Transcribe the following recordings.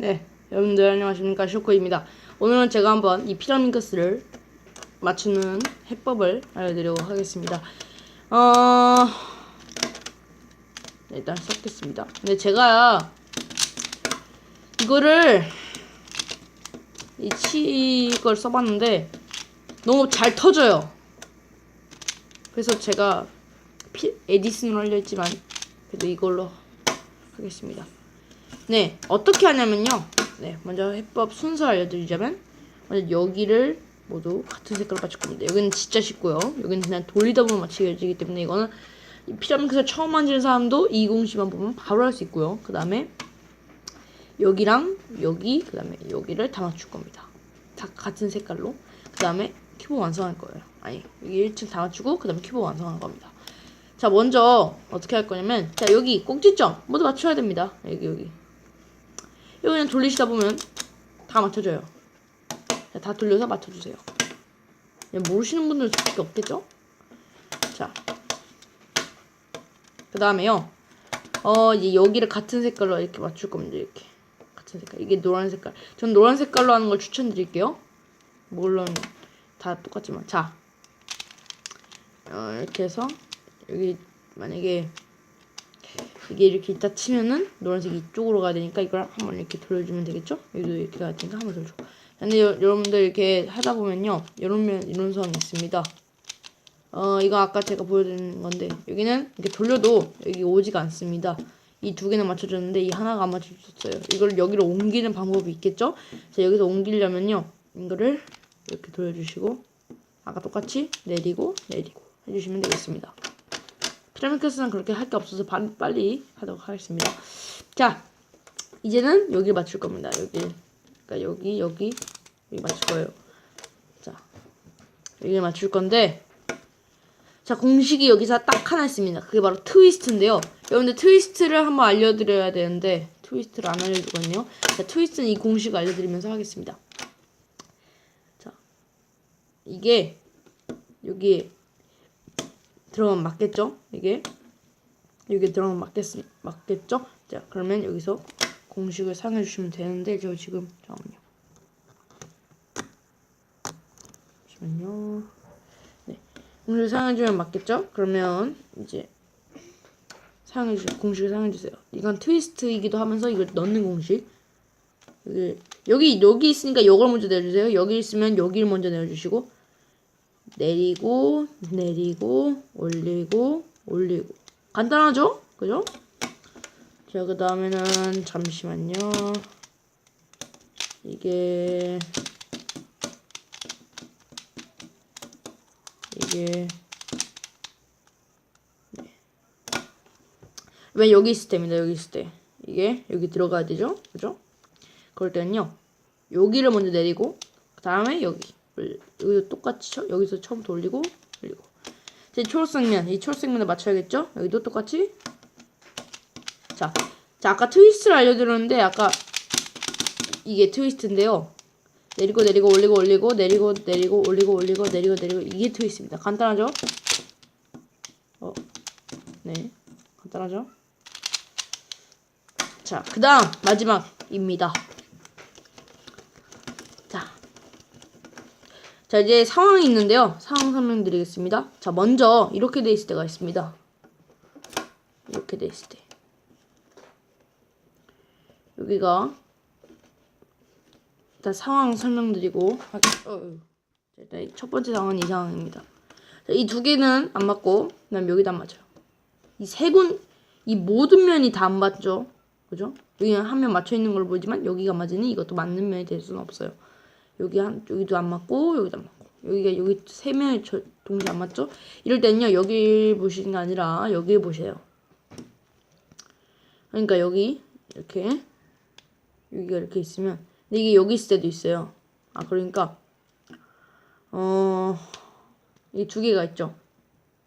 네, 여러분들 안녕하십니까 쇼코입니다. 오늘은 제가 한번 이 피라민크스를 맞추는 해법을 알려드리려고 하겠습니다. 어, 네, 일단 섞겠습니다. 근데 제가 이거를 이 치걸 써봤는데 너무 잘 터져요. 그래서 제가 피, 에디슨으로 하려 했지만 그래도 이걸로 하겠습니다. 네, 어떻게 하냐면요. 네, 먼저 해법 순서 알려드리자면, 먼저 여기를 모두 같은 색깔로 맞출 겁니다. 여기는 진짜 쉽고요. 여기는 그냥 돌리다 보면 맞추기 때문에 이거는 이 피라미드에서 처음 만지는 사람도 이 공식만 보면 바로 할 수 있고요. 그 다음에 여기랑 여기, 그 다음에 여기를 다 맞출 겁니다. 다 같은 색깔로. 그 다음에 큐브 완성할 거예요. 아니, 여기 1층 다 맞추고, 그 다음에 큐브 완성할 겁니다. 자, 먼저 어떻게 할 거냐면, 자, 여기 꼭지점 모두 맞춰야 됩니다. 여기, 여기. 이거 그냥 돌리시다 보면 다 맞춰져요. 자, 다 돌려서 맞춰주세요. 모르시는 분들 밖에 없겠죠? 자. 그 다음에요. 어, 이제 여기를 같은 색깔로 이렇게 맞출 겁니다. 이렇게. 같은 색깔. 이게 노란 색깔. 전 노란 색깔로 하는 걸 추천드릴게요. 물론 다 똑같지만. 자. 어, 이렇게 해서 여기 만약에 이게 이렇게 있다 치면은 노란색이 이쪽으로 가야 되니까 이걸 한번 이렇게 돌려주면 되겠죠? 여기도 이렇게 가야 되니까 한번 돌려줘. 근데 여, 여러분들 이렇게 하다 보면요. 이런 면, 이런 상황이 있습니다. 어, 이거 아까 제가 보여드린 건데, 여기는 이렇게 돌려도 여기 오지가 않습니다. 이 두 개는 맞춰줬는데, 이 하나가 안 맞춰졌어요. 이걸 여기로 옮기는 방법이 있겠죠? 자, 여기서 옮기려면요. 이거를 이렇게 돌려주시고, 아까 똑같이 내리고, 내리고 해주시면 되겠습니다. 피라미드스는 그렇게 할 게 없어서 바, 빨리 하도록 하겠습니다. 자, 이제는 여기 맞출 겁니다. 여기, 그러니까 여기, 여기, 여기 맞출 거예요. 자, 여기 맞출 건데, 자, 공식이 여기서 딱 하나 있습니다. 그게 바로 트위스트인데요. 여러분들 트위스트를 한번 알려드려야 되는데, 트위스트를 안 알려주거든요. 자, 트위스트는 이 공식을 알려드리면서 하겠습니다. 자, 이게, 여기, 들어가면 맞겠죠? 이게? 여기 들어가면 맞겠, 맞겠죠? 자 그러면 여기서 공식을 사용해 주시면 되는데 저 지금 잠깐만요. 잠시만요. 네. 공식을 사용해 주면 맞겠죠? 그러면 이제 사용해 주 공식을 사용해 주세요. 이건 트위스트이기도 하면서 이걸 넣는 공식. 여기 여기 여기 있으니까 이걸 먼저 내주세요. 여기 있으면 여기를 먼저 내주시고 내리고 내리고 올리고 올리고 간단하죠? 그죠? 자 그 다음에는 잠시만요 이게 이게 네. 왜 여기 있을 때입니다 여기 있을 때 이게 여기 들어가야 되죠? 그죠? 그럴 때는요 여기를 먼저 내리고 그 다음에 여기 여기도 똑같이 쳐, 여기서 처음 돌리고 돌리고 제 초록색면 이 초록색면을 맞춰야겠죠? 여기도 똑같이 자, 자 아까 트위스트를 알려드렸는데 아까 이게 트위스트인데요 내리고 내리고 올리고 올리고 내리고 내리고 올리고 올리고 내리고 내리고 이게 트위스트입니다 간단하죠? 어, 네 간단하죠? 자, 그 다음 마지막입니다 자 이제 상황이 있는데요. 상황 설명드리겠습니다. 자 먼저 이렇게 돼 있을 때가 있습니다. 이렇게 돼 있을 때 여기가 일단 상황 설명드리고 어, 일단 첫 번째 상황은 이 상황입니다. 이 두 개는 안 맞고 그다음 여기다 안 맞아요. 이 세 군 이 모든 면이 다 안 맞죠. 그죠? 여기는 한 면 맞춰 있는 걸 보지만 여기가 맞으니 이것도 맞는 면이 될 수는 없어요. 여기 한 여기도 안 맞고 여기도 안 맞고 여기가 여기 세 명이 동시에 안 맞죠? 이럴 때는요 여기 보시는 게 아니라 여기 보세요. 그러니까 여기 이렇게 여기가 이렇게 있으면 근데 이게 여기 있을 때도 있어요. 아 그러니까 어 이 두 개가 있죠.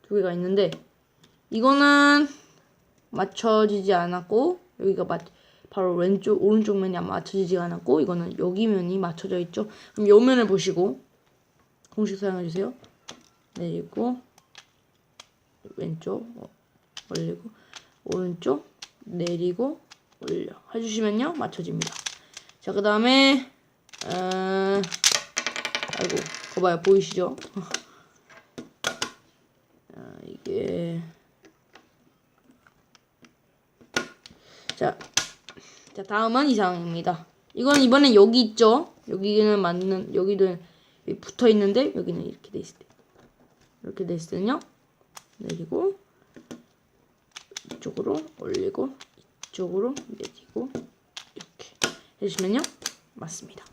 두 개가 있는데 이거는 맞춰지지 않았고 여기가 맞 바로 왼쪽 오른쪽 면이 맞춰지지 않았고 이거는 여기 면이 맞춰져 있죠. 그럼 요 면을 보시고 공식 사용해 주세요. 내리고 왼쪽 올리고 오른쪽 내리고 올려 해주시면요 맞춰집니다. 자, 그 다음에, 어, 아이고, 거 봐요. 보이시죠? 아, 이게, 자, 자, 다음은 이상입니다. 이건 이번엔 여기 있죠? 여기는 맞는, 여기는 여기 붙어 있는데, 여기는 이렇게 돼 있을 때. 이렇게 돼 때는요, 내리고, 이쪽으로 올리고, 이쪽으로 내리고, 이렇게 해주시면요, 맞습니다.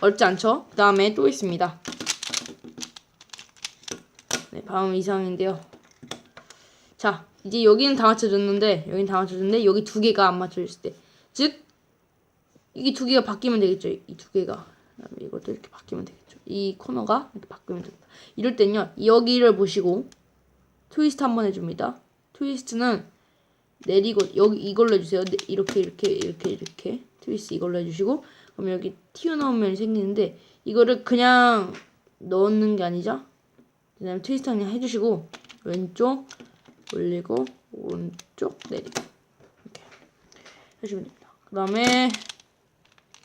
어렵지 않죠? 그 다음에 또 있습니다. 네, 다음 이상인데요. 자, 이제 여기는 다 맞춰졌는데, 여기는 다 맞춰졌는데, 여기 두 개가 안 맞춰졌을 때. 즉, 이게 두 개가 바뀌면 되겠죠. 이 두 개가. 그다음에 이것도 이렇게 바뀌면 되겠죠. 이 코너가 이렇게 바뀌면 됩니다. 이럴 땐요, 여기를 보시고, 트위스트 한번 해줍니다. 트위스트는 내리고, 여기 이걸로 해주세요. 네, 이렇게, 이렇게, 이렇게, 이렇게. 트위스트 이걸로 해주시고, 그럼 여기 튀어나온 면이 생기는데, 이거를 그냥 넣는 게 아니죠. 그 다음에 트위스트 그냥 해주시고, 왼쪽, 올리고, 오른쪽, 내리고. 이렇게 해주시면 됩니다. 그 다음에,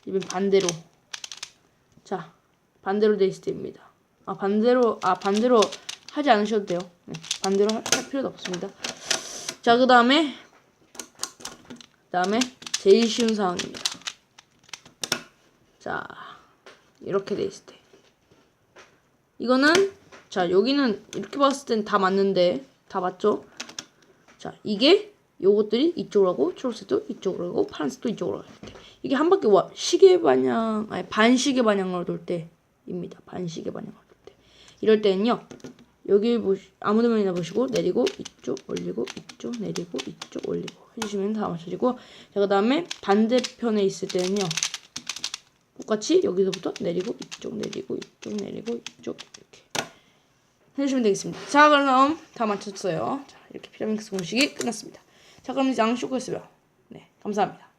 이번 반대로. 자, 반대로 돼 있을 때입니다. 아, 반대로, 아, 반대로 하지 않으셔도 돼요. 네, 반대로 할, 할 필요도 없습니다. 자, 그 다음에, 그 다음에, 제일 쉬운 상황입니다. 자, 이렇게 돼 있을 때. 이거는, 자, 여기는 이렇게 봤을 땐 다 맞는데, 다 맞죠? 자, 이게 요것들이 이쪽으로 가고 초록색도 이쪽으로 가고 파란색도 이쪽으로 갈 때. 이게 한 바퀴 와 시계 방향 아니 반시계 방향으로 돌 때입니다. 반시계 방향으로 돌 때. 이럴 때는요. 여기 보시 아무 데나 보시고 내리고 이쪽 올리고 이쪽 내리고 이쪽 올리고 해주시면 다 맞춰지고 자 그 다음에 반대편에 있을 때는요. 똑같이 여기서부터 내리고 이쪽 내리고 이쪽 내리고 이쪽 이렇게 해주시면 되겠습니다. 자 그럼 다 맞췄어요. 자 이렇게 피라믹스 공식이 끝났습니다. 자 그럼 이제 양쇼크였어요. 네 감사합니다.